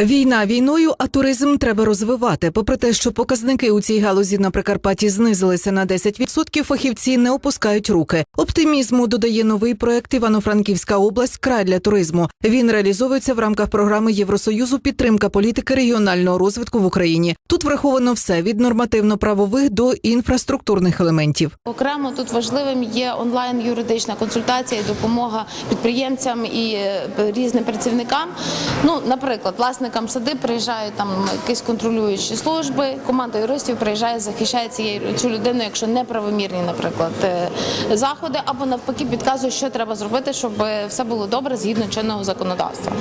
Війна війною, а туризм треба розвивати. Попри те, що показники у цій галузі на Прикарпатті знизилися на 10%, фахівці не опускають руки. Оптимізму додає новий проект Івано-Франківська область край для туризму. Він реалізовується в рамках програми Євросоюзу підтримка політики регіонального розвитку в Україні. Тут враховано все від нормативно-правових до інфраструктурних елементів. Окремо тут важливим є онлайн юридична консультація і допомога підприємцям і е, різним працівникам. Ну, наприклад, власникам сади приїжджають там якісь контролюючі служби. Команда юристів приїжджає, захищає цією цю людину, якщо неправомірні, наприклад, е, заходи, або навпаки підказує, що треба зробити, щоб все було добре згідно чинного законодавства.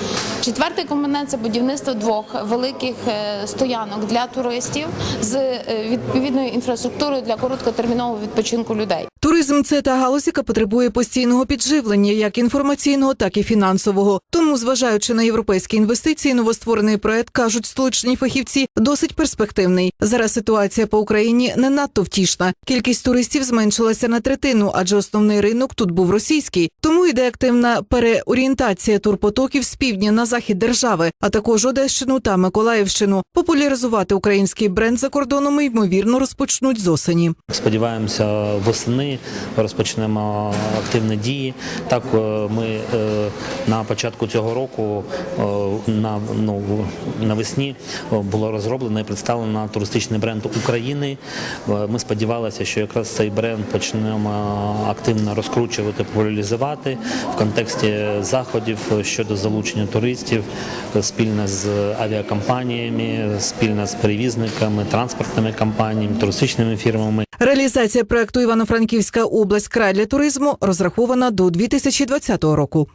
Четвертий компонент це будівництво двох великих е, стоянок для туристів з е, відповідною інфраструктурою для короткотермінового відпочинку людей. Туризм це та галузь, яка потребує постійного підживлення, як інформаційного, так і фінансового. Тому, зважаючи на європейські інвестиції, новостворений проект кажуть столичні фахівці досить перспективний. Зараз ситуація по Україні не надто втішна. Кількість туристів зменшилася на третину, адже основний ринок тут був російський. Тому йде активна переорієнтація турпотоків з півдня на захід держави, а також Одещину та Миколаївщину. Популяризувати український бренд за кордоном ймовірно розпочнуть з осені. Сподіваємося, восени розпочнемо активні дії. Так, е, ми е, на початку цього року е, ну навесні було розроблено і представлено туристичний бренд України. Ми сподівалися, що якраз цей бренд почнемо активно розкручувати, популяризувати в контексті заходів щодо залучення туристів спільно з авіакомпаніями, спільно з перевізниками, транспортними компаніями, туристичними фірмами. Реалізація проекту Івано-Франківська область край для туризму розрахована до 2020 року.